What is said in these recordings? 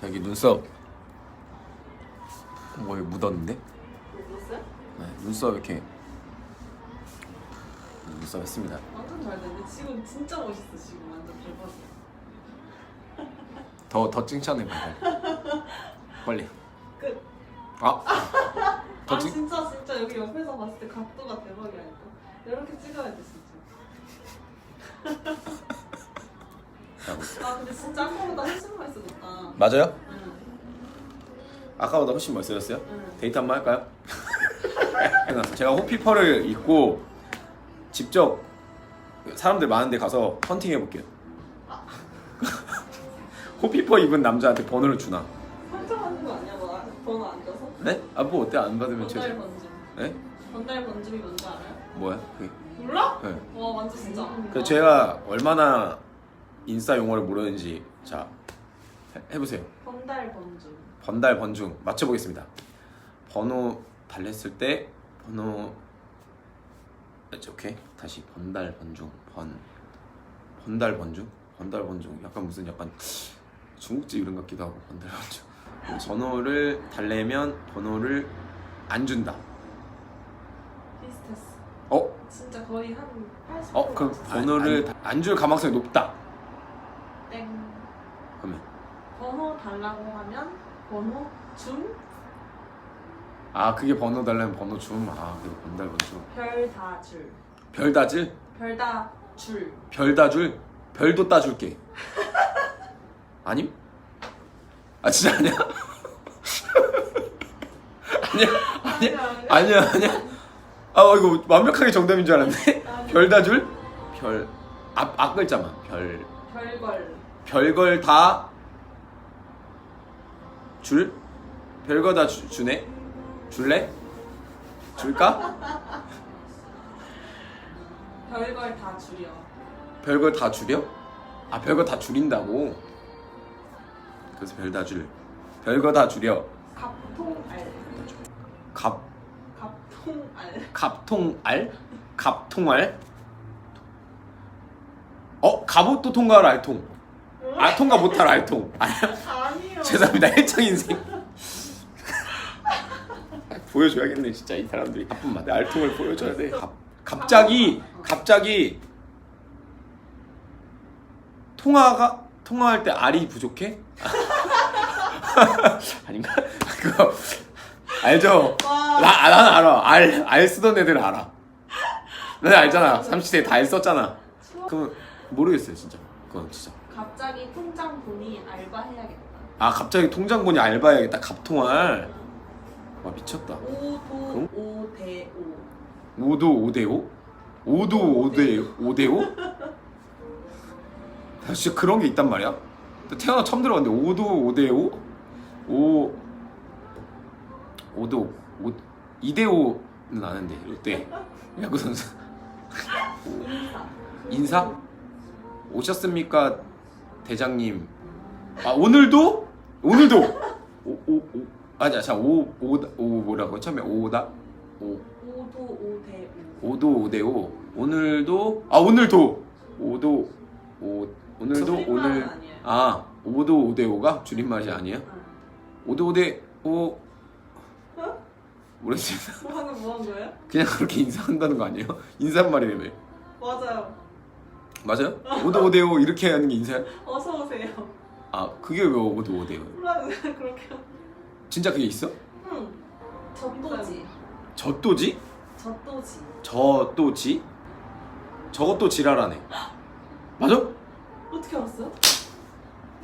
저기 눈썹 뭐에 묻었는데? 묻었어요? 네, 눈썹 이렇게 눈썹 했습니다. 완전 잘 됐네. 지금 진짜 멋있어. 지금 완전 대박이야. 더더 칭찬해 봐. 빨리. 끝. 아. 더 아 칭. 진짜 진짜 여기 옆에서 봤을 때 각도가 대박이라니까. 이렇게 찍어야 돼 진짜. 아 근데 진짜 아까보다 훨씬 멋있어졌다. 맞아요? 응. 아까보다 훨씬 멋있어졌어요? 응. 데이트 한번 할까요? 제가 호피퍼를 입고 직접 사람들 많은데 가서 헌팅 해 볼게요. 호피퍼 입은 남자한테 번호를 주나? 상처받는 거 아니야? 너 아- 번호 안 줘서? 네? 아 뭐 어때 안 받으면 번달 죄송. 번짐. 네? 번달 번짐이 뭔지 알아요? 뭐야? 그게? 몰라? 네. 와 완전 진짜. 그 제가 얼마나 인싸 용어를 모르는지 자 해, 해보세요. 번달 번짐. 번달 번중 맞춰보겠습니다. 번호 달랬을 때 번호 네, 오케이 다시 번달 번중 번 번달 번중 번달 번중 약간 무슨 약간 중국집 이름 같기도 하고 번달 번중 번호를 달래면 번호를 안 준다. 비슷했어. 어? 진짜 거의 한 80%. 어? 그럼 번호를 안 줄 가망성이 높다. 땡. 그러면 번호 달라고 하면 번호 줌? 아 그게 번호 달라면 번호 줌. 아 그게 번달 번중. 별다 줄. 별 다질? 별다 줄. 별 따줄? 별도 따줄게. 아님? 아 진짜 아니야? 아니야 아니야 아니야 아니야. 아 이거 완벽하게 정답인 줄 알았는데. 별 따줄? 별앞 앞 글자만 별 별걸. 별걸 다 줄? 별거 다 주, 주네? 줄래? 줄까? 별걸 다 줄여. 별걸 다 줄여? 아 별거 다 줄인다고? 그래서 별 다 줄. 별거 다 줄여. 갑통알. 갑 갑통알. 갑통알? 갑통알? 어 갑옷도 통과할 알통. 아 통과 못할 알통. 아니요. 죄송합니다 해창 인생. 보여줘야겠네 진짜 이 사람들이 바쁜만 내 알통을 보여줘야 돼. 갑, 갑자기 갑자기 통화가 통화할 때 알이 부족해? 아닌가? 그거 알죠? 와. 나, 아, 난 알아. 알, 알 쓰던 애들은 알아. 나 알잖아. 삼시세에 다알 썼잖아. 그럼 모르겠어요, 진짜. 그건 진짜. 갑자기 통장 보니 알바 해야겠다. 아, 갑자기 통장 보니 알바해야겠다. 갑통알. 와, 미쳤다. 오도 그럼? 오대오. 5도 5대5? 5도 5대 5대5? 나 진짜 그런 게 있단 말이야? 나 태어나 처음 들어봤는데 5도 5대5? 5 5도 5 2대 5는 아는데 롯데 야구 선수 인사. 인사? 오셨습니까 대장님 아 오늘도? 오늘도 오, 오, 오. 아자 자오오 오 뭐라고 처음에 오다 오 오도 오대오. 5도 5대5 오늘도 아 오늘도 5도 5 오늘도 오늘 아니에요. 아 5도 5대5가 줄임말이? 응. 5도 5대5 어? 모르겠어요 뭐 방금 뭐한 거예요? 그냥 그렇게 인사한다는 거 아니에요? 인사말이라며 맞아요. 맞아요? 5도 5대5 이렇게 하는 게 인사야? 어서 오세요. 아 그게 왜 5도 5대5야? 몰라 그렇게. 진짜 그게 있어? 응. 젖도지. 젖도지? 젖도지. 저또지? 저것도 지랄하네 맞아? 어떻게 알았어요?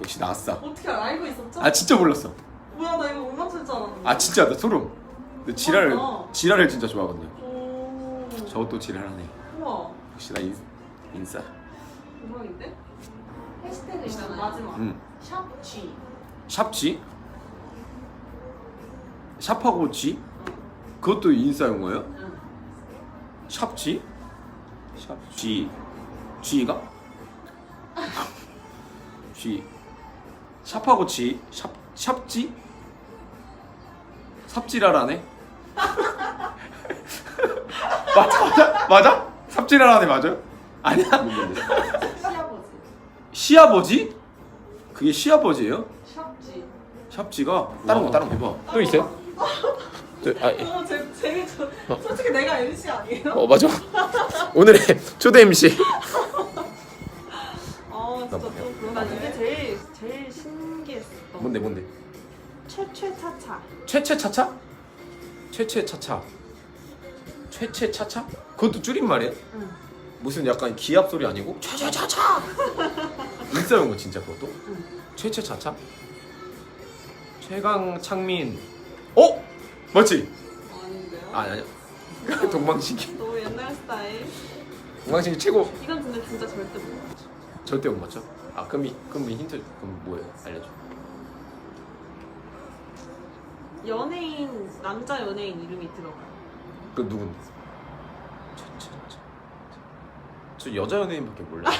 역시 나왔어 어떻게 알- 알고 있었죠? 아 진짜 몰랐어 뭐야 나 이거 못 맞출 줄 알았는데. 아 진짜 나 소름 근데 지랄을 맞아. 지랄을 진짜 좋아하거든요 오. 저것도 지랄하네 우와. 역시 나 인, 인싸 대박인데? 해시태그 있잖아요. 마지막. 응. 샵 G. 샵지? 샵하고 지? 그것도 인싸 용어예요? 응. 샵지? 샵 G G가? G 샵하고 G 샵 샵지? 삽지랄하네? 맞아 맞아 맞아? 삽지랄하네 맞아요? 아니야? 시아버지. 시아버지? 그게 시아버지예요? 샵 G. 샵지가 다른 거 다른 거 대박. 또 있어요? 저, 아, 예. 어, 제, 되게 저, 솔직히 내가 MC 아니에요? 어 맞아. 오늘의 초대 MC. 아 진짜 좀 그런 난 이게 제일 제일 신기했어. 뭔데 뭔데? 최최차차. 최최차차? 최최차차. 최최차차? 그것도 줄임말이야? 응. 무슨 약간 기합 소리 아니고 최최차차. 인싸용 거 진짜 그것도? 응. 최최차차? 최강 창민. 어? 맞지? 아닌데요? 아 아니야. 동방신기. 너무 옛날 스타일. 동방신기 최고. 이건 근데 진짜 절대 못 맞춰. 절대 못 맞춰? 아 그럼 이 그럼 이 힌트 그럼 뭐예요? 알려줘. 연예인 남자 연예인 이름이 들어가요. 그 누군데? 최최차. 저 여자 연예인밖에 몰라.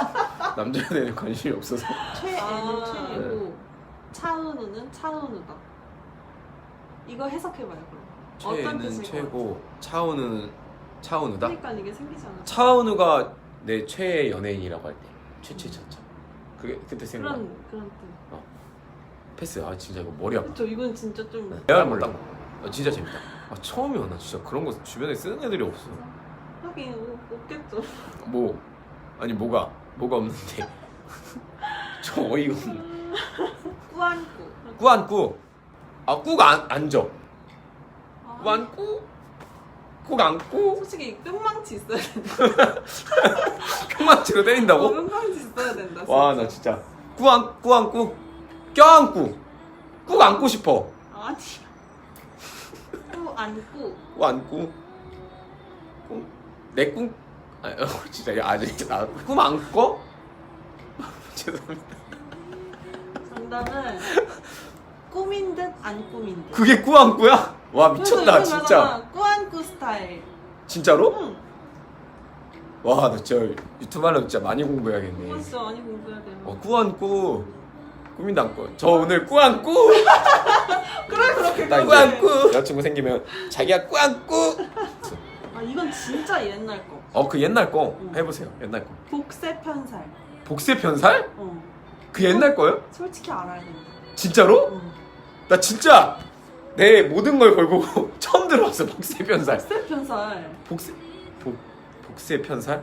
남자 연예인 관심이 없어서. 최애는 아. 최애고 차은우는 차은우다. 이거 해석해봐요 그럼. 어떤 최애는 뜻일 최고, 차은우는 차은우다. 그러니까 이게 생기지 않아. 차은우가 내 최애 연예인이라고 할 때 최최차차. 그게 그때 생각. 그런 그런 뜻. 패스. 아 진짜 이거 머리 아파. 그쵸 이건 진짜 좀. 내가 몰라. 아, 진짜 재밌다. 아 처음이야 나 진짜 그런 거 주변에 쓰는 애들이 없어. 하긴 어, 없겠죠. 뭐 아니 뭐가 뭐가 없는데. 저 어이가 없네. 꾸안꾸. 꾸안꾸. 아꾸안 앉아. 아, 꾸안꾸. 꾹 안고 솔직히 끈망치 있어야 된다. 어, 때린다고? 끈망치 있어야 된다. 와 나 진짜 꾸안 꾸안꾸 껴안고 꾹 안고 싶어. 아니. 꾸 안꾸. 꾹 내 꿈 아 어, 진짜 아직 나꿈 안고 죄송합니다. 정답은 꾸민 듯 안 꾸민 듯. 그게 꾸안꾸야? 와 미쳤다 그래서 진짜 꾸안꾸 스타일. 진짜로? 응. 와 나 진짜 유튜브 하려면 진짜 많이 공부해야겠네. 이거 진짜 많이 공부해야 돼요. 어 꾸안꾸 꾸민다 안고 저 오늘 꾸안꾸 그래 그렇게 나. 꾸안꾸 여자친구 생기면 자기가 꾸안꾸 아 이건 진짜 옛날 거. 어 그 옛날 거 응. 해보세요 옛날 거 복세 편살. 복세 편살? 어. 그 옛날 거요? 솔직히 알아야 된다. 진짜로? 응. 나 진짜 내 모든 걸 걸고 처음 들어봤어 복세 편살 복세 편살. 복세 복 복세 편살?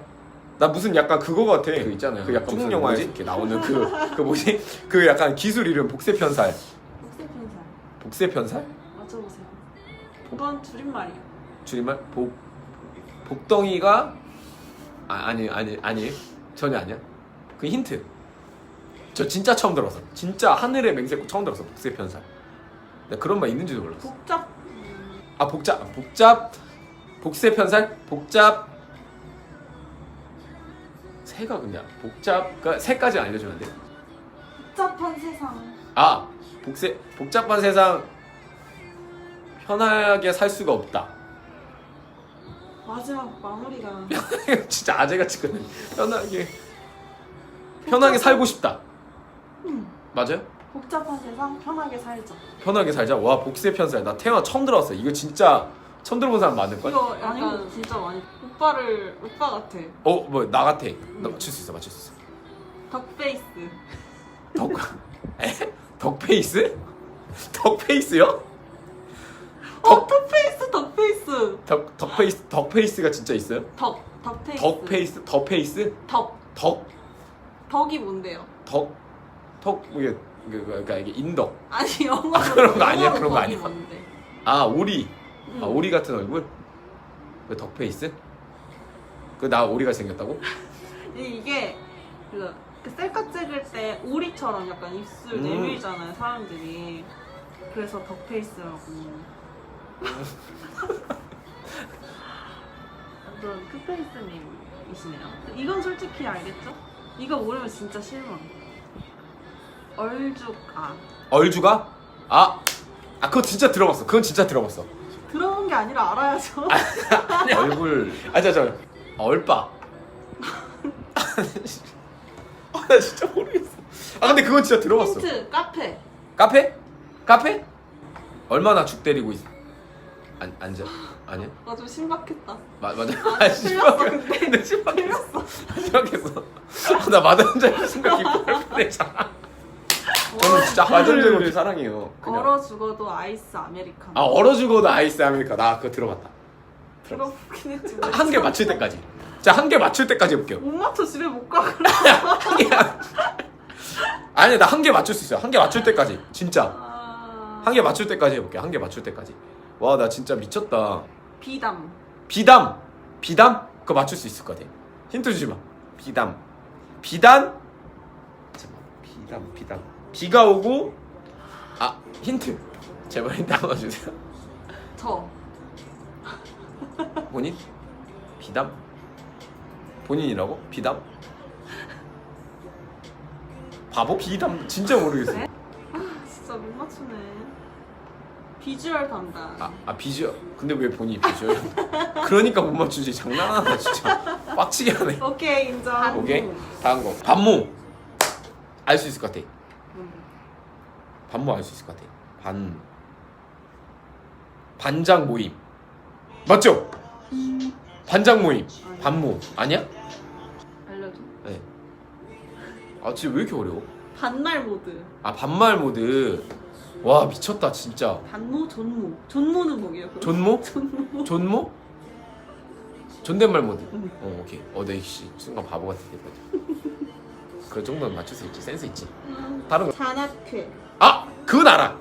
나 무슨 약간 그거 같아 그 있잖아요 그 약간 중국 영화에 이렇게 나오는 그 그 뭐지 그 약간 기술 이름 복세 편살 복세 편살. 복세 편살? 맞춰보세요. 이건 줄임말이에요. 줄임말 복 복덩이가 아, 아니 아니 아니 전혀 아니야. 그 힌트. 저 진짜 처음 들었어. 진짜 하늘의 맹세코 처음 들었어 복세 편살 나 그런 말 있는지도 몰랐어. 복잡. 음, 아 복잡 복잡 복세 편살 복잡. 새가 그냥 복잡 그러니까 새까지 알려주면 안 돼? 복잡한 세상. 아 복세 복잡한 세상. 편하게 살 수가 없다 마지막 마무리가 진짜 아재같이 끝내 편하게 편하게 살고 싶다 음, 맞아요? 복잡한 세상 편하게 살자. 편하게 살자 와 복세 편살 나 태어나 처음 들어봤어 이거 진짜 처음 들어본 사람 많을 걸? 이거 약간 진짜 많이 오빠를 오빠 같아. 어뭐 나 같아 나 맞출 수 있어 맞출 수 있어 덕페이스. 덕 에? 덕페이스? 덕페이스요? 어 덕페이스 덕페이스. 덕 덕 페이스 덕 페이스가 진짜 있어요? 덕 덕 페이스. 덕 페이스 덕 페이스 덕 덕 덕이 뭔데요? 덕 덕 이게 그- 그러니까 이게 인덕 아니 영어로 아, 그런 거 아니야? 영어로 그런 거 덕이 아니야? 뭔데? 아 오리 응. 아 오리 같은 얼굴? 그 덕 페이스? 그 나 오리가 생겼다고? 이- 이게 그, 그 셀카 찍을 때 오리처럼 약간 입술 음. 내밀잖아요 사람들이. 그래서 덕페이스라고. 완전 크페이스님이시네요. 이건 솔직히 알겠죠? 이거 모르면 진짜 실망. 얼죽 아. 얼주가? 아, 아 그거 진짜 들어봤어. 그건 진짜 들어봤어. 들어본 게 아니라 알아야죠. 아니 얼굴. 아, 저, 저 얼빠. 아, 나 진짜 모르겠어. 아, 근데 그건 진짜 들어봤어. 힌트 카페. 카페? 카페? 얼마나 죽 때리고 있? 안 앉아? 아니야? 나 좀 신박했다. 마, 맞아. 아, 아, 틀렸어, 심각해. 근데. 근데 심각했어. 틀렸어. 심각했어. 아, 나 맞은 줄 생각 기뻐할 뻔했잖아. 저는 진짜 화전제로를 사랑해요. 그냥. 얼어 죽어도 아이스 아메리카노. 아 얼어 죽어도 아이스 아메리카 나 그거 들어봤다. 들어보긴 했지. 한개 맞출 때까지. 자 한 개 맞출 때까지 해볼게요. 못 맞춰 집에 못 가. 그럼. 한 개. 아니 나 한 개 맞출 수 있어요. 한 개 맞출 때까지 진짜 아... 한 개 맞출 때까지 해볼게. 한개 맞출 때까지. 와 나 진짜 미쳤다. 비담. 비담 비담 그거 맞출 수 있을 것 같아. 힌트 주지 마. 비담 비단 잠깐 비담 비담 비가 오고 아 힌트 제발 힌트 한번 주세요. 저. 본인? 비담? 본인이라고? 비담? 바보? 비담? 진짜 모르겠어. 네? 아 진짜 못 맞추네. 비주얼 담당. 아, 아 비주얼. 근데 왜 본인이 비주얼? 그러니까 못 맞추지. 장난하나 진짜. 빡치게 하네. 오케이 인정. 오케이. 다음 거. 반모. 알 수 있을 것 같아. 음. 반모 알 수 있을 것 같아. 반. 반장 모임. 맞죠? 반장 모임. 반모. 아니야? 알려줘. 네. 아 진짜 왜 이렇게 어려워? 반말 모드. 아 반말 모드. 와 미쳤다 진짜. 반모 존모. 존모는 뭐예요? 그럼? 존모? 존모. 존모? 존댓말 모드. 응. 어 오케이. 어나 이씨 순간 바보 같은 데. 그 정도는 맞출 수 있지. 센스 있지. 음, 다른 거. 잔악회. 아 그건 알아.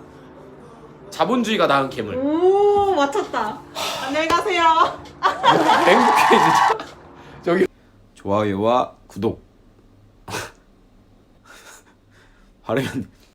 자본주의가 낳은 괴물. 오 맞췄다. 안녕히 가세요. 행복해 진짜. 저기 좋아요와 구독. 발음